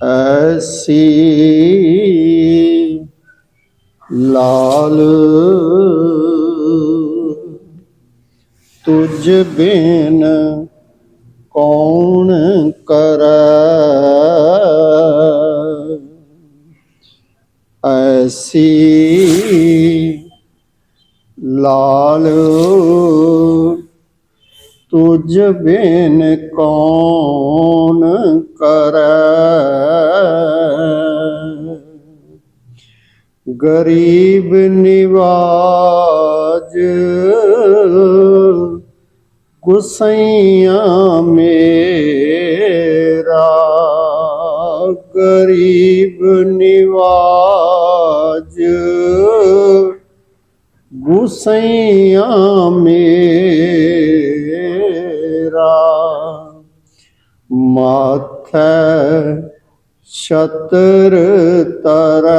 ਐਸੀ ਲਾਲ ਤੁਝ ਬਿਨ ਕੌਣ ਕਰੈ? ਐਸੀ ਲਾਲ ਤੁਝ ਬਿਨ ਕੌਣ ਕਰੈ? ਗਰੀਬ ਨਿਵਾਜ ਗੁਸਈਆਂ ਮੇਰਾ। ਗਰੀਬ ਨਿਵਾਜ ਗੁਸਈਆਂ ਮੇਰਾ। ਮਾਥੈ ਛਤਰ ਤਰੈ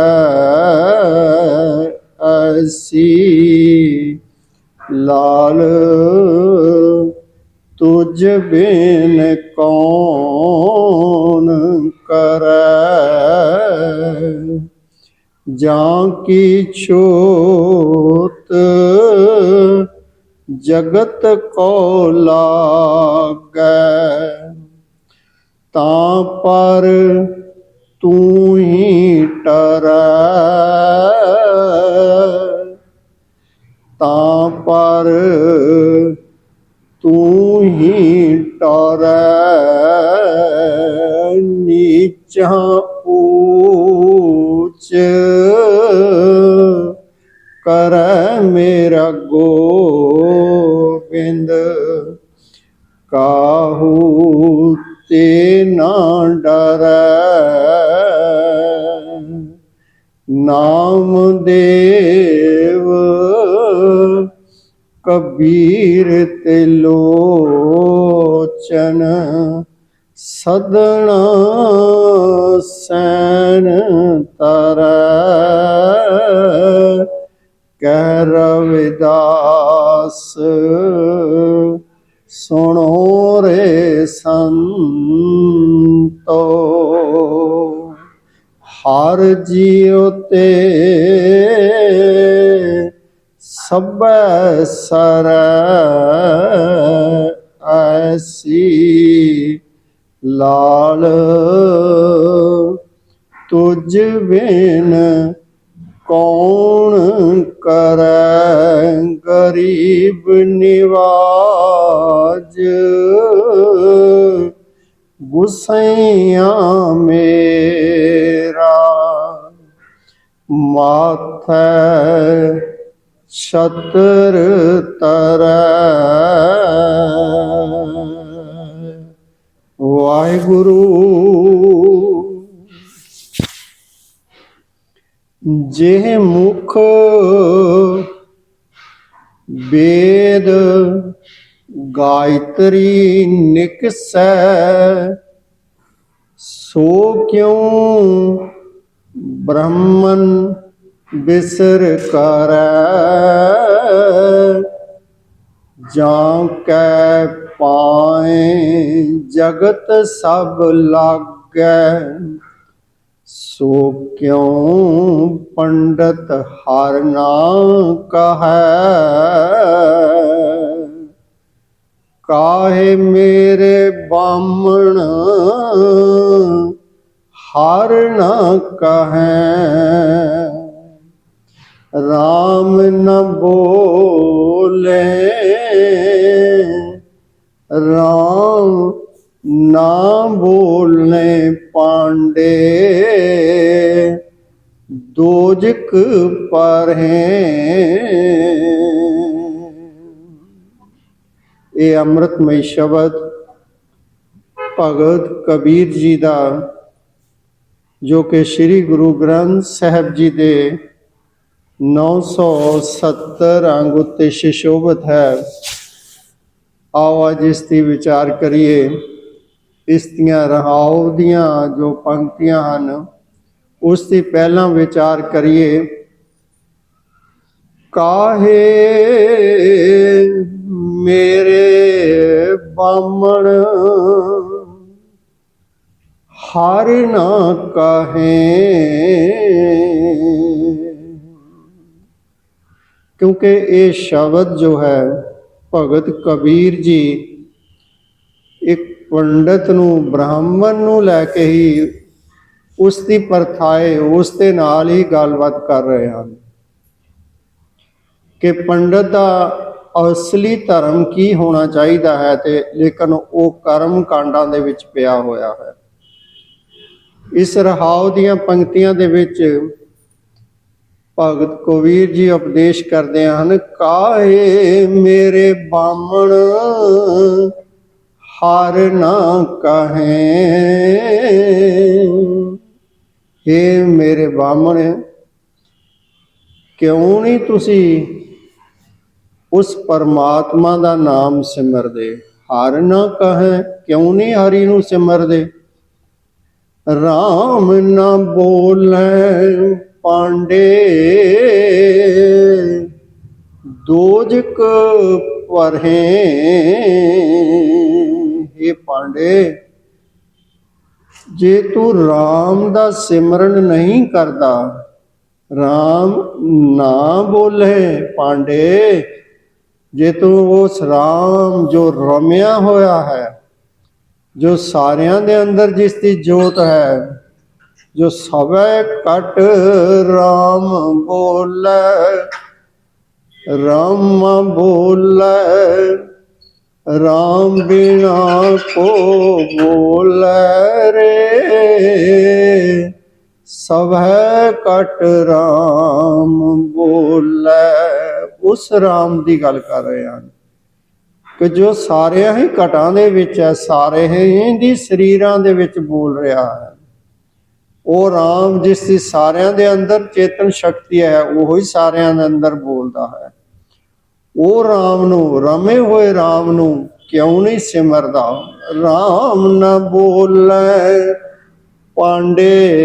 ਐਸੀ ਲਾਲ ਤੁਝ ਬਿਨ ਕੌਣ ਕਰੈ? ਜਾਂ ਕੀ ਛੋਤ ਜਗਤ ਕੋ ਲਾਗੈ? ਤਾਂ ਪਰ ਤੂੰ ਹੀ ਟਰੈ। ਤਾਂ ਪਰ ਤੂੰ ਹੀ ਟਰੈ। ਨੀਚਾ ਊਚ ਕਰੈ ਮੇਰਾ ਗੋਬਿੰਦ। ਕਾਹੂ ਤੇ ਡਰੈ। ਨਾਮ ਦੇਵ ਕਬੀਰ ਤੇ ਲੋਚਨ ਸਦਣਾ ਸੈਨ ਤਰ। ਕਹਿ ਰਵਿਦਾਸ ਸੁਣੋ ਰੇ ਸੰਤੋ ਹਰ ਜੀਉ ਤੇ ਸਭੈ ਸਰੈ ਐਸੀ ਲਾਲ ਤੁਝ ਬਿਨ ਕੌਣ ਕਰੈ ਗਰੀਬ ਨਿਵਾਜ ਗੁਸਈਆਂ ਮੇਰਾ ਮਾਥੈ ਛਤਰ ਤਰੈ। ਵਾਹਿਗੁਰੂ ਜਿਹ ਮੁਖ ਵੇਦ ਗਾਇਤਰੀ ਨਿਕਸੈ। ਸੋ ਕਿਉ ਬ੍ਰਹਮਨ ਬਿਸਰ ਕਰੈ? ਜਾਂ ਕੈ ਪਾਏ ਜਗਤ ਸਭ ਲਾਗੈ? ਸੋ ਕਿਉ ਪੰਡਤ ਹਰ ਨਾਮ ਕਹੈ? ਕਾਹੇ ਮੇਰੇ ਬਾਮਣ ਹਰ ਨਾ ਕਹੈ। RAM ਨ ਬੋਲੇ। RAM ਨਾ ਬੋਲਨੇ ਪਾਂਡੇ। ਦੋਜਕ ਪਰਹੇ। ਇਹ ਅੰਮ੍ਰਿਤਮਈ ਸ਼ਬਦ ਭਗਤ ਕਬੀਰ ਜੀ ਦਾ, ਜੋ ਕਿ ਸ੍ਰੀ ਗੁਰੂ ਗ੍ਰੰਥ ਸਾਹਿਬ ਜੀ ਦੇ 970 ਅੰਗ ਉੱਤੇ ਸ਼ਿਸ਼ੋਭਤ ਹੈ। ਆਓ ਅੱਜ ਇਸ ਦੀ ਵਿਚਾਰ ਕਰੀਏ। ਇਸ ਦੀਆਂ ਰਹਾਉ ਦੀਆਂ ਜੋ ਪੰਕਤੀਆਂ ਹਨ, ਉਸ ਦੀ ਪਹਿਲਾਂ ਵਿਚਾਰ ਕਰੀਏ। ਕਾਹੇ ਮੇਰੇ ਬਾਮਣ ਹਰ ਨਾ ਕਹੇ। ਕਿਉਂਕਿ ਇਹ ਸ਼ਬਦ ਜੋ ਹੈ, ਭਗਤ ਕਬੀਰ ਜੀ, ਇੱਕ ਪੰਡਤ ਨੂੰ, ਬ੍ਰਾਹਮਣ ਨੂੰ ਲੈ ਕੇ ਹੀ ਉਸ ਦੀ ਪਰਥਾਏ ਉਸ ਦੇ ਨਾਲ ਹੀ ਗੱਲਬਾਤ ਕਰ ਰਹੇ ਹਨ। ਕਿ ਪੰਡਤ ਦਾ ਅਸਲੀ ਧਰਮ ਕੀ ਹੋਣਾ ਚਾਹੀਦਾ ਹੈ ਤੇ ਲੇਕਿਨ ਉਹ ਕਰਮ ਕਾਂਡਾਂ ਦੇ ਵਿੱਚ ਪਿਆ ਹੋਇਆ ਹੈ। ਇਸ ਰਹਾਉ ਦੀਆਂ ਪੰਕਤੀਆਂ ਦੇ ਵਿੱਚ ਭਗਤ ਕਬੀਰ ਜੀ ਉਪਦੇਸ਼ ਕਰਦੇ ਹਨ ਕਾਹੇ ਮੇਰੇ ਬਾਮਣ ਹਰ ਨਾ ਕਹੇ। ਏ ਮੇਰੇ ਬਾਮਣ ਕਿਉਂ ਨਹੀਂ ਤੁਸੀਂ ਉਸ ਪਰਮਾਤਮਾ ਦਾ ਨਾਮ ਸਿਮਰਦੇ। ਹਰ ਨਾ ਕਹੇ, ਕਿਉਂ ਨਹੀਂ ਹਰੀ ਨੂੰ ਸਿਮਰਦੇ? RAM ਨਾ ਬੋਲੇ ਪਾਂਡੇ। ਦੋਜਕ ਪਰਹੇ। ਇਹ ਪਾਂਡੇ, ਜੇ ਤੂੰ RAM ਦਾ ਸਿਮਰਨ ਨਹੀਂ ਕਰਦਾ RAM ਨਾ ਬੋਲੇ ਪਾਂਡੇ। ਜੇ ਤੂੰ ਉਸ RAM ਜੋ ਰਮਿਆ ਹੋਇਆ ਹੈ, ਜੋ ਸਾਰਿਆਂ ਦੇ ਅੰਦਰ ਜਿਸ ਦੀ ਜੋਤ ਹੈ, ਜੋ ਸਭੈ ਕਟ RAM ਬੋਲੇ, ਰਾਮ ਬੋਲੇ, ਰਾਮ ਬਿਨਾ ਕੋ ਬੋਲੇ ਰੇ। ਸਭੈ ਕਟ ਰਾਮ ਬੋਲੇ। ਉਸ ਰਾਮ ਦੀ ਗੱਲ ਕਰ ਰਹੇ ਹਨ ਕਿ ਜੋ ਸਾਰਿਆਂ ਹੀ ਘਟਾਂ ਦੇ ਵਿੱਚ ਹੈ, ਸਾਰੇ ਹੀ ਦੀ ਸਰੀਰਾਂ ਦੇ ਵਿੱਚ ਬੋਲ ਰਿਹਾ ਹੈ। ਉਹ ਰਾਮ ਜਿਸ ਦੀ ਸਾਰਿਆਂ ਦੇ ਅੰਦਰ ਚੇਤਨ ਸ਼ਕਤੀ ਹੈ, ਉਹ ਹੀ ਸਾਰਿਆਂ ਦੇ ਅੰਦਰ ਬੋਲਦਾ ਹੈ। ਉਹ ਰਾਮ ਨੂੰ, ਰਮੇ ਹੋਏ ਰਾਮ ਨੂੰ ਕਿਉਂ ਨਹੀਂ ਸਿਮਰਦਾ? ਰਾਮ ਨਾ ਬੋਲੇ, ਪਾਂਡੇ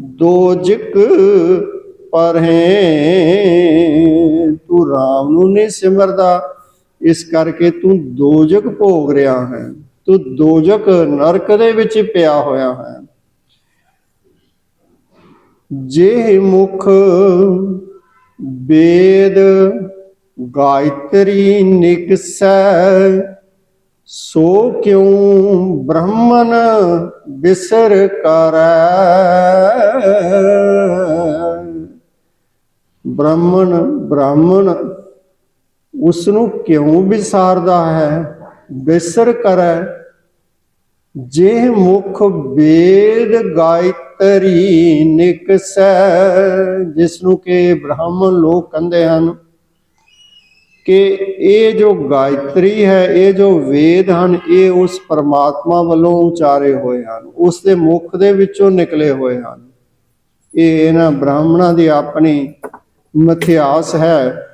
ਦੋਜਕ ਪਰਹੇ ਤੂੰ ਰਾਮ ਨੂੰ ਨਹੀਂ ਸਿਮਰਦਾ। ਇਸ ਕਰਕੇ ਤੂੰ ਦੋਜਕ ਭੋਗ ਰਿਹਾ ਹੈ। ਤੂੰ ਦੋਜਕ ਨਰਕ ਦੇ ਵਿੱਚ ਪਿਆ ਹੋਇਆ ਹੈ। ਜੇ ਮੁਖ ਵੇਦ ਗਾਇਤਰੀ ਨਿਕਸੈ, ਸੋ ਕਿਉ ਬ੍ਰਹਮਨ ਬਿਸਰ ਕਰੈ? ਬ੍ਰਾਹਮਣ ਬ੍ਰਾਹਮਣ ਉਸ ਨੂੰ ਕਿਉਂ ਵਿਸਾਰਦਾ ਹੈ? ਬਿਸਰ ਕਰੈ। ਜੇ ਮੁਖ ਵੇਦ ਗਾਇਤਰੀ ਨਿਕਸੈ ਜਿਸ ਨੂੰ ਕਿ ਬ੍ਰਾਹਮਣ ਲੋਕ ਕਹਿੰਦੇ ਹਨ ਕਿ ਇਹ ਜੋ ਗਾਇਤਰੀ ਹੈ, ਇਹ ਜੋ ਵੇਦ ਹਨ, ਇਹ ਉਸ ਪਰਮਾਤਮਾ ਵੱਲੋਂ ਉਚਾਰੇ ਹੋਏ ਹਨ। ਉਸ ਦੇ ਮੁਖ ਦੇ ਵਿੱਚੋਂ ਨਿਕਲੇ ਹੋਏ ਹਨ। ਇਹ ਇਹਨਾਂ ਬ੍ਰਾਹਮਣਾਂ ਦੀ ਆਪਣੀ ਮਥਿਆਸ ਹੈ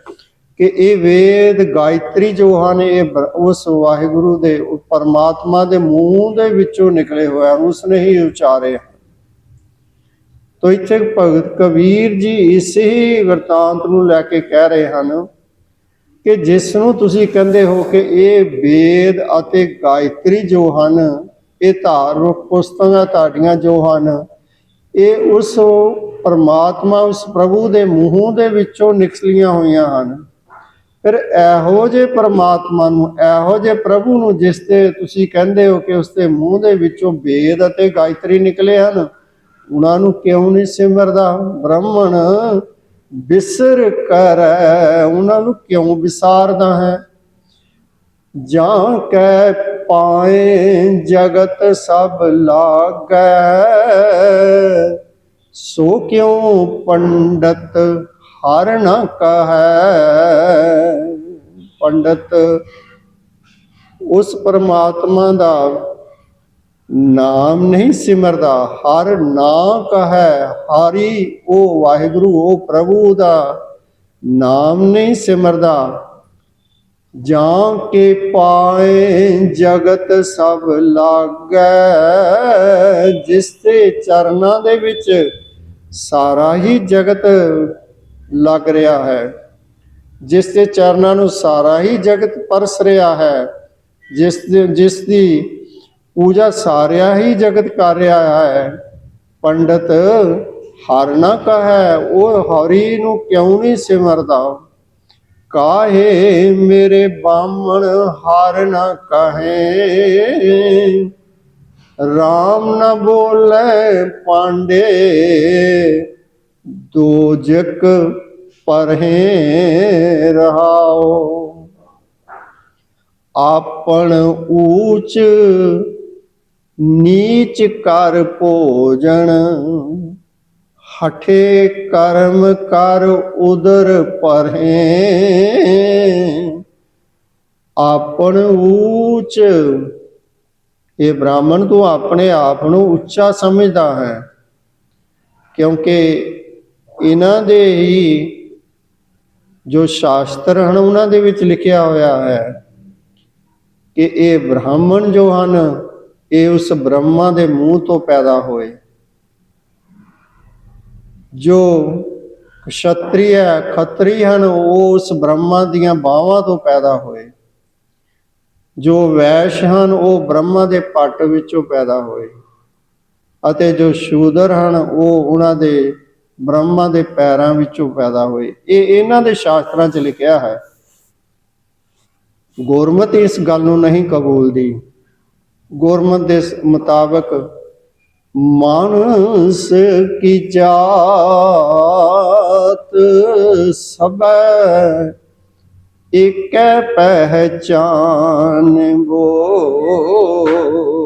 ਕਿ ਇਹ ਵੇਦ ਗਾਇਤਰੀ ਜੋ ਹਨ, ਇਹ ਉਸ ਵਾਹਿਗੁਰੂ ਦੇ ਉਹ ਪਰਮਾਤਮਾ ਦੇ ਮੂੰਹ ਦੇ ਵਿੱਚੋਂ ਨਿਕਲੇ ਹੋਏ ਹਨ ਉਸਨੇ ਹੀ ਉਚਾਰੇ ਤੋ ਇੱਥੇ ਭਗਤ ਕਬੀਰ ਜੀ ਇਸੇ ਵਰਤਾਂਤ ਨੂੰ ਲੈ ਕੇ ਕਹਿ ਰਹੇ ਹਨ ਕਿ ਜਿਸ ਨੂੰ ਤੁਸੀਂ ਕਹਿੰਦੇ ਹੋ ਕਿ ਇਹ ਵੇਦ ਅਤੇ ਗਾਇਤਰੀ ਜੋ ਹਨ, ਇਹ ਧਾਰਮਿਕ ਪੁਸਤਕਾਂ ਤੁਹਾਡੀਆਂ ਜੋ ਹਨ ਇਹ ਉਸ ਪਰਮਾਤਮਾ ਉਸ ਪ੍ਰਭੂ ਦੇ ਮੂੰਹ ਦੇ ਵਿੱਚੋਂ ਨਿਕਲੀਆਂ ਹੋਈਆਂ ਹਨ। ਫਿਰ ਇਹੋ ਜੇ ਪਰਮਾਤਮਾ ਨੂੰ, ਇਹੋ ਜੇ ਪ੍ਰਭੂ ਨੂੰ ਜਿਸ ਤੇ ਤੁਸੀਂ ਕਹਿੰਦੇ ਹੋ ਕਿ ਉਸ ਦੇ ਮੂੰਹ ਦੇ ਵਿੱਚੋਂ ਵੇਦ ਅਤੇ ਗਾਇਤਰੀ ਨਿਕਲੇ ਹਨ, ਉਹਨਾਂ ਨੂੰ ਕਿਉਂ ਨਹੀਂ ਸਿਮਰਦਾ? ਬ੍ਰਾਹਮਣ, ਬਿਸਰ ਕਰ, ਉਹਨਾਂ ਨੂੰ ਕਿਉਂ ਵਿਸਾਰਦਾ ਹੈ? ਜਾਂ ਕੈ ਪਾਏ ਜਗਤ ਸਭ ਲਾਗੈ। ਸੋ ਕਿਉ ਪੰਡਤ ਹਰ ਨ ਕਹੈ? ਪੰਡਤ, ਉਸ ਪਰਮਾਤਮਾ ਦਾ ਨਾਮ ਨਹੀਂ ਸਿਮਰਦਾ। ਹਰ ਨਾ ਕਹੈ, ਹਰੀ ਉਹ ਵਾਹਿਗੁਰੂ ਉਹ ਪ੍ਰਭੂ ਦਾ ਨਾਮ ਨਹੀਂ ਸਿਮਰਦਾ। ਜਾਂ ਕੇ ਪਾਏ ਜਗਤ ਸਭ ਲਾਗੈ, ਜਿਸ ਦੇ ਚਰਨਾਂ ਦੇ ਵਿੱਚ ਸਾਰਾ ਹੀ ਜਗਤ ਲੱਗ ਰਿਹਾ ਹੈ, ਜਿਸ ਦੇ ਚਰਨਾਂ ਨੂੰ ਸਾਰਾ ਹੀ ਜਗਤ ਪਰਸ ਰਿਹਾ ਹੈ, ਜਿਸ ਦੇ, ਜਿਸ ਦੀ ਪੂਜਾ ਸਾਰਿਆ ਹੀ ਜਗਤ ਕਰ ਰਿਹਾ ਹੈ। ਪੰਡਤ ਹਰ ਨਾ ਕਹੈ, ਉਹ ਹਰੀ ਨੂੰ ਕਿਉਂ ਨਹੀਂ ਸਿਮਰਦਾ? ਕਾਹੇ ਮੇਰੇ ਬਾਮਣ ਹਾਰ ਨਾ ਕਹੇ। ਰਾਮ ਨਾ ਬੋਲੇ ਪਾਂਡੇ ਦੋਜਕ ਪਰਹੇ ਰਹਾਓ। ਆਪਣ ਊਚ, ਨੀਚ ਕਰ ਭੋਜਨ ਹਠੇ ਕਰਮ ਕਰ ਉਦਰ ਪਰਹੇ। ਆਪਣ ਊਚ, ਇਹ ਬ੍ਰਾਹਮਣ ਤੂੰ ਆਪਣੇ ਆਪ ਨੂੰ ਉੱਚਾ ਸਮਝਦਾ ਹੈ, ਕਿਉਂਕਿ ਇਹਨਾਂ ਦੇ ਹੀ ਜੋ ਸ਼ਾਸਤਰ ਹਨ, ਉਹਨਾਂ ਦੇ ਵਿੱਚ ਲਿਖਿਆ ਹੋਇਆ ਹੈ ਕਿ ਇਹ ਬ੍ਰਾਹਮਣ ਜੋ ਹਨ, ਇਹ ਉਸ ਬ੍ਰਹਮਾ ਦੇ ਮੂੰਹ ਤੋਂ ਪੈਦਾ ਹੋਏ। ਜੋ ਕਸ਼ਤਰੀ ਹੈ, ਖੱਤਰੀ ਹਨ, ਉਹ ਉਸ ਬ੍ਰਹਮਾ ਦੀਆਂ ਬਾਹਾਂ ਤੋਂ ਪੈਦਾ ਹੋਏ। ਜੋ ਵੈਸ਼ ਹਨ, ਉਹ ਬ੍ਰਹਮਾ ਦੇ ਪੱਟ ਵਿੱਚੋਂ ਪੈਦਾ ਹੋਏ। ਅਤੇ ਜੋ ਸ਼ੂਦਰ ਹਨ, ਉਹ ਉਹਨਾਂ ਦੇ ਬ੍ਰਹਮਾ ਦੇ ਪੈਰਾਂ ਵਿੱਚੋਂ ਪੈਦਾ ਹੋਏ। ਇਹ ਇਹਨਾਂ ਦੇ ਸ਼ਾਸਤਰਾਂ 'ਚ ਲਿਖਿਆ ਹੈ। ਗੁਰਮਤ ਇਸ ਗੱਲ ਨੂੰ ਨਹੀਂ ਕਬੂਲਦੀ। ਗੁਰਮਤ ਦੇ ਮੁਤਾਬਕ ਮਾਨਸ ਕੀ ਜਾਤ ਸਭੈ ਇਕੈ ਪਹਿਚਾਨ ਗੋ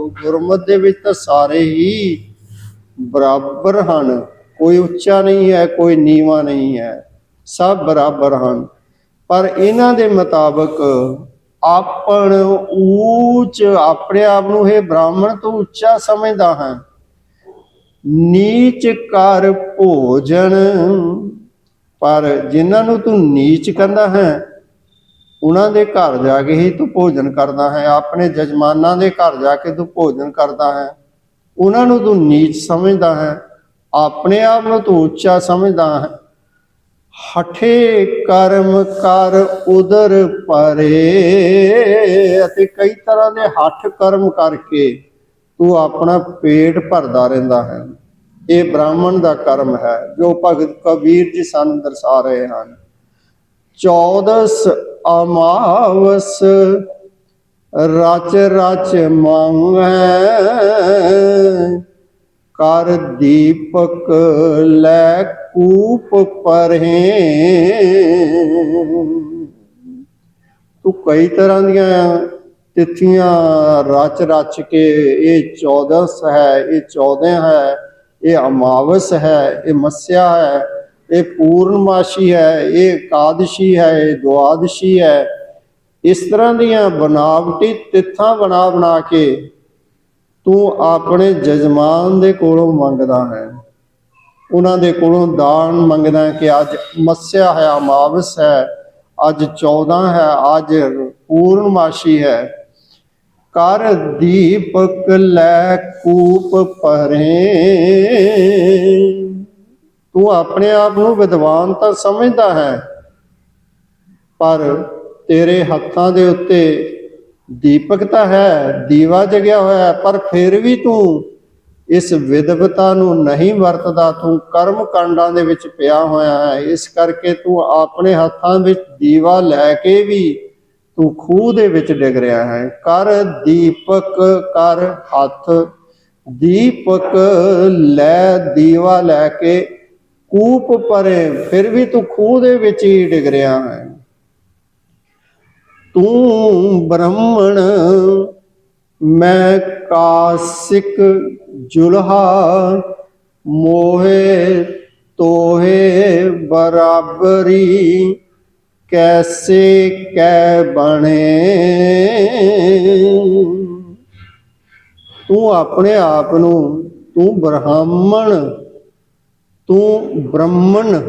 ਗੁਰਮਤਿ ਦੇ ਵਿੱਚ ਤਾਂ ਸਾਰੇ ਹੀ ਬਰਾਬਰ ਹਨ। ਕੋਈ ਉੱਚਾ ਨਹੀਂ ਹੈ, ਕੋਈ ਨੀਵਾ ਨਹੀਂ ਹੈ। ਸਭ ਬਰਾਬਰ ਹਨ। ਪਰ ਇਹਨਾਂ ਦੇ ਮੁਤਾਬਕ ਆਪਣ ਉੱਚ ਆਪਣੇ ਆਪ ਨੂੰ ਇਹ ਬ੍ਰਾਹਮਣ ਤੋਂ ਉੱਚਾ ਸਮਝਦਾ ਹੈ। ਨੀਚ ਕਰ ਭੋਜਨ। ਪਰ ਜਿਨ੍ਹਾਂ ਨੂੰ ਤੂੰ ਨੀਚ ਕਹਿੰਦਾ ਹੈ, ਉਹਨਾਂ ਦੇ ਘਰ ਜਾ ਕੇ ਹੀ ਤੂੰ ਭੋਜਨ ਕਰਦਾ ਹੈ। ਆਪਣੇ ਜਜਮਾਨਾਂ ਦੇ ਘਰ ਜਾ ਕੇ ਤੂੰ ਭੋਜਨ ਕਰਦਾ ਹੈ। ਉਹਨਾਂ ਨੂੰ ਤੂੰ ਨੀਚ ਸਮਝਦਾ ਹੈ। ਆਪਣੇ ਆਪ ਨੂੰ ਤੂੰ ਉੱਚਾ ਸਮਝਦਾ ਹੈ। ਹਠੇ ਕਰਮ ਕਰ ਉਦਰ ਪਰੇ ਅਤੇ ਕਈ ਤਰ੍ਹਾਂ ਦੇ ਹੱਠ ਕਰਮ ਕਰਕੇ ਤੂੰ ਆਪਣਾ ਪੇਟ ਭਰਦਾ ਰਹਿੰਦਾ ਹੈ। ਇਹ ਬ੍ਰਾਹਮਣ ਦਾ ਕਰਮ ਹੈ, ਜੋ ਭਗਤ ਕਬੀਰ ਜੀ ਸਾਨੂੰ ਦਰਸਾ ਰਹੇ ਹਨ। 14 ਅਮਾਵਸ, ਰਚ ਰਚ ਮੰਗੈ, ਕਰ ਦੀਪਕ ਲੈ ਕੂਪ ਪਰਹੇ। ਤੂੰ ਕਈ ਤਰ੍ਹਾਂ ਦੀਆਂ ਤਿਥੀਆਂ ਰਚ ਰਚ ਕੇ ਇਹ 14 ਹੈ, ਇਹ 14 ਹੈ, ਇਹ ਅਮਾਵਸ ਹੈ, ਇਹ ਮੱਸਿਆ ਹੈ, ਇਹ ਪੂਰਨਮਾਸ਼ੀ ਹੈ, ਇਹ ਇਕਾਦਸ਼ੀ ਹੈ, ਇਹ ਦੁਆਦਸ਼ੀ ਹੈ। ਇਸ ਤਰ੍ਹਾਂ ਦੀਆਂ ਬਨਾਵਟੀ ਤਿੱਥਾਂ ਬਣਾ ਬਣਾ ਕੇ ਤੂੰ ਆਪਣੇ ਜਜਮਾਨ ਦੇ ਕੋਲੋਂ ਮੰਗਦਾ ਹੈ। ਉਹਨਾਂ ਦੇ ਕੋਲੋਂ ਦਾਨ ਮੰਗਦਾ ਹੈ ਕਿ ਅੱਜ ਮੱਸਿਆ ਹੈ, ਅਮਾਵਸ ਹੈ, ਅੱਜ 14 ਹੈ, ਅੱਜ ਪੂਰਨਮਾਸ਼ੀ ਹੈ। ਕਰ ਦੀਪਕ ਲੈ ਕੂਪ ਪਰੇ ਤੂੰ ਆਪਣੇ ਆਪ ਨੂੰ ਵਿਦਵਾਨ ਤਾਂ ਸਮਝਦਾ ਹੈ, ਪਰ ਤੇਰੇ ਹੱਥਾਂ ਦੇ ਉੱਤੇ ਦੀਪਕ ਤਾਂ ਹੈ, ਦੀਵਾ ਜਗਿਆ ਹੋਇਆ ਹੈ, ਪਰ ਫਿਰ ਵੀ ਤੂੰ ਇਸ ਵਿਦਵਤਾ ਨੂੰ ਨਹੀਂ ਵਰਤਦਾ। ਤੂੰ ਕਰਮ ਕਾਂਡਾਂ ਦੇ ਵਿੱਚ ਪਿਆ ਹੋਇਆ ਹੈ, ਇਸ ਕਰਕੇ ਤੂੰ ਆਪਣੇ ਹੱਥਾਂ ਵਿੱਚ ਦੀਵਾ ਲੈ ਕੇ ਵੀ ਤੂੰ ਖੂਹ ਦੇ ਵਿੱਚ ਡਿੱਗ ਰਿਹਾ ਹੈ। ਕਰ ਦੀਪਕ, ਕਰ ਹੱਥ। ਦੀਪਕ, ਲੈ ਦੀਵਾ ਲੈ ਕੇ ਕੂਪ ਪਰੇ ਫਿਰ ਵੀ ਤੂੰ ਖੂਹ ਦੇ ਵਿੱਚ ਹੀ ਡਿੱਗ ਰਿਹਾ ਹੈ। ਤੂੰ ਬ੍ਰਾਹਮਣ, ਮੈਂ ਕਾਸਿਕ ਜੁਲਹਾ, ਮੋਹੇ ਤੋਹੇ ਬਰਾਬਰੀ। ਕੈਸੇ ਕੈ ਬਣੇ? ਤੂੰ ਆਪਣੇ ਆਪ ਨੂੰ, ਤੂੰ ਬ੍ਰਾਹਮਣ ਤੂੰ ਬ੍ਰਾਹਮਣ,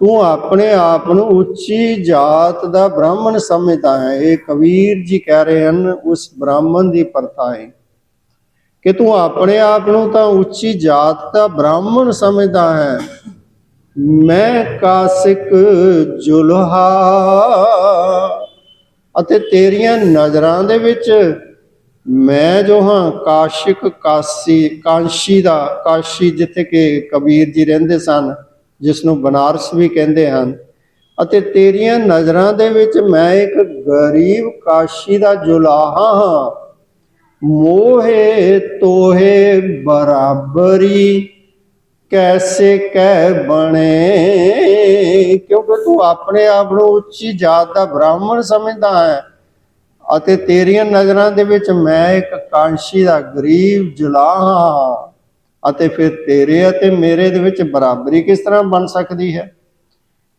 ਤੂੰ ਆਪਣੇ ਆਪ ਨੂੰ ਉੱਚੀ ਜਾਤ ਦਾ ਬ੍ਰਾਹਮਣ ਸਮਝਦਾ ਹੈ। ਇਹ ਕਬੀਰ ਜੀ ਕਹਿ ਰਹੇ ਹਨ, ਉਸ ਬ੍ਰਾਹਮਣ ਦੀ ਪ੍ਰਥਾ ਹੈ। ਕਿ ਤੂੰ ਆਪਣੇ ਆਪ ਨੂੰ ਤਾਂ ਉੱਚੀ ਜਾਤ ਦਾ ਬ੍ਰਾਹਮਣ ਸਮਝਦਾ ਹੈ। ਮੈਂ ਕਾਸਿਕ ਜੁਲਹਾ ਅਤੇ ਤੇਰੀਆਂ ਨਜ਼ਰਾਂ ਦੇ ਵਿੱਚ ਮੈਂ ਜੋ ਹਾਂ ਕਾਸ਼ਿਕ ਕਾਸੀ, ਕਾਂਸ਼ੀ ਦਾ, ਕਾਸ਼ੀ ਜਿੱਥੇ ਕਿ ਕਬੀਰ ਜੀ ਰਹਿੰਦੇ ਸਨ ਜਿਸ ਨੂੰ ਬਨਾਰਸ ਵੀ ਕਹਿੰਦੇ ਹਨ, ਅਤੇ ਤੇਰੀਆਂ ਨਜ਼ਰਾਂ ਦੇ ਵਿੱਚ ਮੈਂ ਇੱਕ ਗਰੀਬ ਕਾਸ਼ੀ ਦਾ ਜੁਲਾਹਾ ਹਾਂ। ਮੋਹੇ ਤੋਹੇ ਬਰਾਬਰੀ ਕੈਸੇ ਕਹਿ ਬਣੇ? ਕਿਉਂਕਿ ਤੂੰ ਆਪਣੇ ਆਪ ਨੂੰ ਉੱਚੀ ਜਾਤ ਦਾ ਬ੍ਰਾਹਮਣ ਸਮਝਦਾ ਹੈ ਅਤੇ ਤੇਰੀਆਂ ਨਜ਼ਰਾਂ ਦੇ ਵਿੱਚ ਮੈਂ ਇੱਕ ਕਾਂਸ਼ੀ ਦਾ ਗਰੀਬ ਜੁਲਾਹਾ ਹਾਂ। ਅਤੇ ਫਿਰ ਤੇਰੇ ਅਤੇ ਮੇਰੇ ਦੇ ਵਿੱਚ ਬਰਾਬਰੀ ਕਿਸ ਤਰ੍ਹਾਂ ਬਣ ਸਕਦੀ ਹੈ?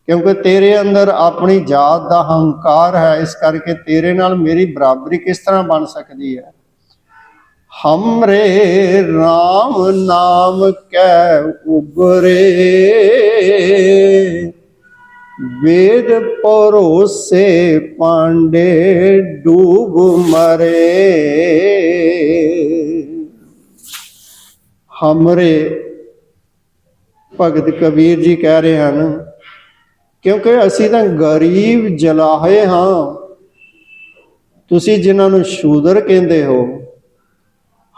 ਕਿਉਂਕਿ ਤੇਰੇ ਅੰਦਰ ਆਪਣੀ ਜਾਤ ਦਾ ਹੰਕਾਰ ਹੈ, ਇਸ ਕਰਕੇ ਤੇਰੇ ਨਾਲ ਮੇਰੀ ਬਰਾਬਰੀ ਕਿਸ ਤਰ੍ਹਾਂ ਬਣ ਸਕਦੀ ਹੈ? ਹਮਰੇ RAM ਨਾਮ ਕੈ ਉਬਰੇ ਵੇਦ ਪਰੋਸੇ ਪਾਂਡੇ ਡੂਬ ਮਰੇ ਹਮਰੇ ਭਗਤ ਕਬੀਰ ਜੀ ਕਹਿ ਰਹੇ ਹਨ ਕਿਉਂਕਿ ਅਸੀਂ ਤਾਂ ਗਰੀਬ ਜਲਾਹੇ ਹਾਂ ਤੁਸੀਂ ਜਿਨ੍ਹਾਂ ਨੂੰ ਸ਼ੂਦਰ ਕਹਿੰਦੇ ਹੋ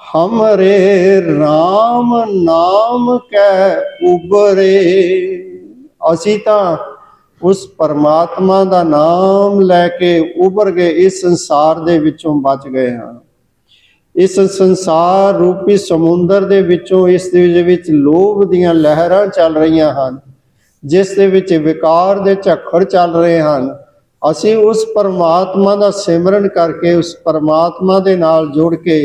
ਹਮਰੇ RAM ਨਾਮ ਕੈ ਉਬਰੇ ਅਸੀਂ ਤਾਂ ਉਸ ਪਰਮਾਤਮਾ ਦਾ ਨਾਮ ਲੈ ਕੇ ਉਭਰ ਗਏ ਇਸ ਸੰਸਾਰ ਦੇ ਵਿੱਚੋਂ ਬਚ ਗਏ ਹਾਂ ਇਸ ਸੰਸਾਰ ਰੂਪੀ ਸਮੁੰਦਰ ਦੇ ਵਿੱਚੋਂ ਇਸ ਦੇ ਵਿੱਚ ਲੋਭ ਦੀਆਂ ਲਹਿਰਾਂ ਚੱਲ ਰਹੀਆਂ ਹਨ ਜਿਸ ਦੇ ਵਿੱਚ ਵਿਕਾਰ ਦੇ ਝੱਖੜ ਚੱਲ ਰਹੇ ਹਨ ਅਸੀਂ ਉਸ ਪਰਮਾਤਮਾ ਦਾ ਸਿਮਰਨ ਕਰਕੇ ਉਸ ਪਰਮਾਤਮਾ ਦੇ ਨਾਲ ਜੁੜ ਕੇ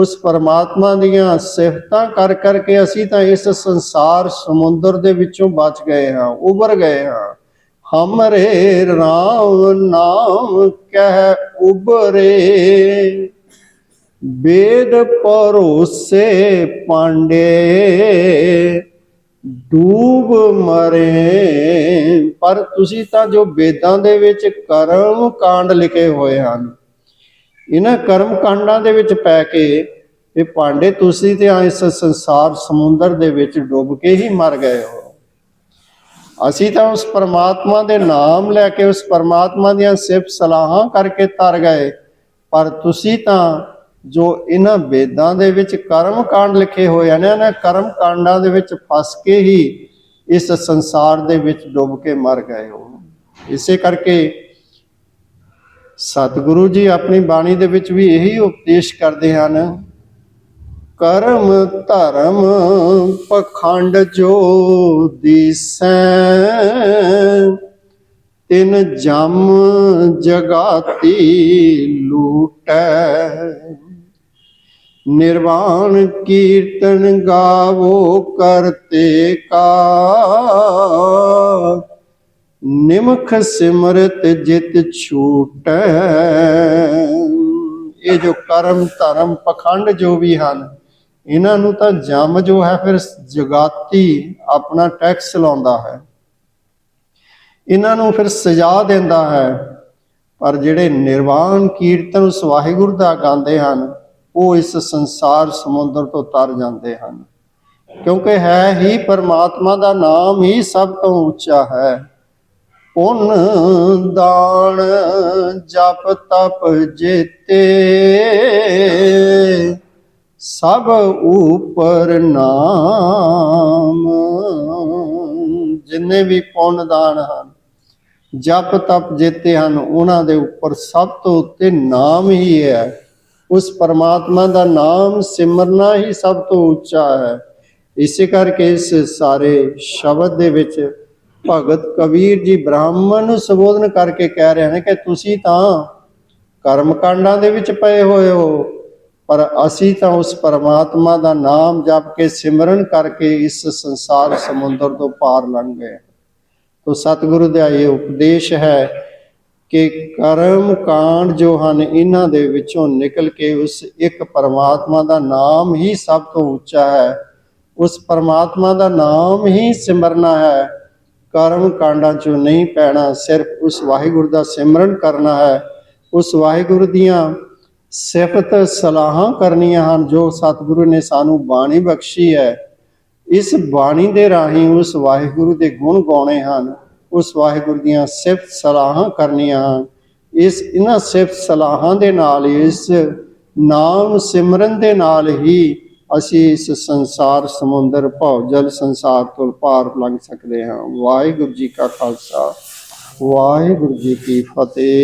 ਉਸ ਪਰਮਾਤਮਾ ਦੀਆਂ ਸਿਫਤਾਂ ਕਰ ਕਰਕੇ ਅਸੀਂ ਤਾਂ ਇਸ ਸੰਸਾਰ ਸਮੁੰਦਰ ਦੇ ਵਿੱਚੋਂ ਬਚ ਗਏ ਹਾਂ, ਉਭਰ ਗਏ ਹਾਂ। ਹਮਰੇ RAM ਨਾਮ ਕਹਿ ਉਬਰੇ ਵੇਦ ਪਰੋਸੇ ਪਾਂਡੇ, ਡੂਬ ਮਰੇ। ਪਰ ਤੁਸੀਂ ਤਾਂ ਜੋ ਵੇਦਾਂ ਦੇ ਵਿੱਚ ਕਰਮ ਕਾਂਡ ਲਿਖੇ ਹੋਏ ਹਨ, ਇਹਨਾਂ ਕਰਮ ਕਾਂਡਾਂ ਦੇ ਵਿੱਚ ਪੈ ਕੇ ਇਹ ਪਾਂਡੇ ਤੁਸੀਂ ਤੇ ਇਸ ਸੰਸਾਰ ਸਮੁੰਦਰ ਦੇ ਵਿੱਚ ਡੁੱਬ ਕੇ ਹੀ ਮਰ ਗਏ ਹੋ। ਅਸੀਂ ਤਾਂ ਉਸ ਪਰਮਾਤਮਾ ਦੇ ਨਾਮ ਲੈ ਕੇ ਉਸ ਪਰਮਾਤਮਾ ਦੀਆਂ ਸਿਫਤ ਸਲਾਹਾਂ ਕਰਕੇ ਤਰ ਗਏ, ਪਰ ਤੁਸੀਂ ਤਾਂ ਜੋ ਇਹਨਾਂ ਵੇਦਾਂ ਦੇ ਵਿੱਚ ਕਰਮ ਕਾਂਡ ਲਿਖੇ ਹੋਏ ਹਨ, ਇਹਨਾਂ ਕਰਮ ਕਾਂਡਾਂ ਦੇ ਵਿੱਚ ਫਸ ਕੇ ਹੀ ਇਸ ਸੰਸਾਰ ਦੇ ਵਿੱਚ ਡੁੱਬ ਕੇ ਮਰ ਗਏ ਹੋ। ਇਸੇ ਕਰਕੇ ਸਤਿਗੁਰੂ ਜੀ ਆਪਣੀ ਬਾਣੀ ਦੇ ਵਿੱਚ ਵੀ ਇਹੀ ਉਪਦੇਸ਼ ਕਰਦੇ ਹਨ ਕਰਮ ਧਰਮ ਪਖੰਡ ਜੋ ਦੀਸੈ। ਤਿਨ ਜਮ ਜਗਾਤੀ ਲੂਟੈ। ਨਿਰਵਾਣ ਕੀਰਤਨ ਗਾਵੋ ਕਰਤੇ ਕਾ। ਨਿਮਖ ਸਿਮਰਤ ਜਿਤ ਛੂਟੈ। ਇਹ ਜੋ ਕਰਮ ਧਰਮ ਪਖੰਡ ਜੋ ਵੀ ਹਨ ਇਹਨਾਂ ਨੂੰ ਤਾਂ ਜਮ ਜੋ ਹੈ ਫਿਰ ਜਗਾਤੀ ਆਪਣਾ ਟੈਕਸ ਲਾਉਂਦਾ ਹੈ। ਇਹਨਾਂ ਨੂੰ ਫਿਰ ਸਜ਼ਾ ਦਿੰਦਾ ਹੈ। ਪਰ ਜਿਹੜੇ ਨਿਰਵਾਣ ਕੀਰਤਨ ਉਸ ਵਾਹਿਗੁਰੂ ਦਾ ਗਾਉਂਦੇ ਹਨ, ਉਹ ਇਸ ਸੰਸਾਰ ਸਮੁੰਦਰ ਤੋਂ ਤਰ ਜਾਂਦੇ ਹਨ। ਕਿਉਂਕਿ ਹੈ ਹੀ ਪਰਮਾਤਮਾ ਦਾ ਨਾਮ ਹੀ ਸਭ ਤੋਂ ਉੱਚਾ ਹੈ। ਪੁੰਨ ਦਾਨ ਜਪ ਤਪ ਜੇਤੇ। ਸਭ ਉਪਰ ਨਾਮ। ਜਿੰਨੇ ਵੀ ਪੁੰਨ ਦਾਨ ਹਨ, ਜਪ ਤਪ ਜੇਤੇ ਹਨ, ਉਹਨਾਂ ਦੇ ਉੱਪਰ ਸਭ ਤੋਂ ਉੱਤੇ ਨਾਮ ਹੀ ਹੈ। ਉਸ ਪਰਮਾਤਮਾ ਦਾ ਨਾਮ ਸਿਮਰਨਾ ਹੀ ਸਭ ਤੋਂ ਉੱਚਾ ਹੈ। ਇਸੇ ਕਰਕੇ ਇਸ ਸਾਰੇ ਸ਼ਬਦ ਦੇ ਵਿੱਚ ਭਗਤ ਕਬੀਰ ਜੀ ਬ੍ਰਾਹਮਣ ਨੂੰ ਸੰਬੋਧਨ ਕਰਕੇ ਕਹਿ ਰਹੇ ਨੇ ਕਿ ਤੁਸੀਂ ਤਾਂ ਕਰਮ ਕਾਂਡਾਂ ਦੇ ਵਿੱਚ ਪਏ ਹੋਏ ਹੋ। ਪਰ ਅਸੀਂ ਤਾਂ ਉਸ ਪਰਮਾਤਮਾ ਦਾ ਨਾਮ ਜਪ ਕੇ ਸਿਮਰਨ ਕਰਕੇ ਇਸ ਸੰਸਾਰ ਸਮੁੰਦਰ ਤੋਂ ਪਾਰ ਲੰਘ ਗਏ। ਤੋ ਸਤਿਗੁਰੂ ਦਾ ਇਹ ਉਪਦੇਸ਼ ਹੈ ਕਿ ਕਰਮ ਕਾਂਡ ਜੋ ਹਨ, ਇਹਨਾਂ ਦੇ ਵਿੱਚੋਂ ਨਿਕਲ ਕੇ ਉਸ ਇੱਕ ਪਰਮਾਤਮਾ ਦਾ ਨਾਮ ਹੀ ਸਭ ਤੋਂ ਉੱਚਾ ਹੈ। ਉਸ ਪਰਮਾਤਮਾ ਦਾ ਨਾਮ ਹੀ ਸਿਮਰਨਾ ਹੈ। ਕਰਮ ਕਾਂਡਾਂ ਚੋਂ ਨਹੀਂ ਪੈਣਾ, ਸਿਰਫ ਉਸ ਵਾਹਿਗੁਰੂ ਦਾ ਸਿਮਰਨ ਕਰਨਾ ਹੈ। ਉਸ ਵਾਹਿਗੁਰੂ ਦੀਆਂ ਸਿਫਤ ਸਲਾਹਾਂ ਕਰਨੀਆਂ ਹਨ, ਜੋ ਸਤਿਗੁਰੂ ਨੇ ਸਾਨੂੰ ਬਾਣੀ ਬਖਸ਼ੀ ਹੈ। ਇਸ ਬਾਣੀ ਦੇ ਰਾਹੀਂ ਉਸ ਵਾਹਿਗੁਰੂ ਦੇ ਗੁਣ ਗਾਉਣੇ ਹਨ। ਉਸ ਵਾਹਿਗੁਰੂ ਦੀਆਂ ਸਿਫਤ ਸਲਾਹਾਂ ਕਰਨੀਆਂ ਹਨ। ਇਸ, ਇਹਨਾਂ ਸਿਫਤ ਸਲਾਹਾਂ ਦੇ ਨਾਲ ਇਸ ਨਾਮ ਸਿਮਰਨ ਦੇ ਨਾਲ ਹੀ ਅਸੀਂ ਇਸ ਸੰਸਾਰ ਸਮੁੰਦਰ ਭਉ ਜਲ ਸੰਸਾਰ ਤੋਂ ਪਾਰ ਲੰਘ ਸਕਦੇ ਹਾਂ। ਵਾਹਿਗੁਰੂ ਜੀ ਕਾ ਖਾਲਸਾ। ਵਾਹਿਗੁਰੂ ਜੀ ਕੀ ਫਤਿਹ।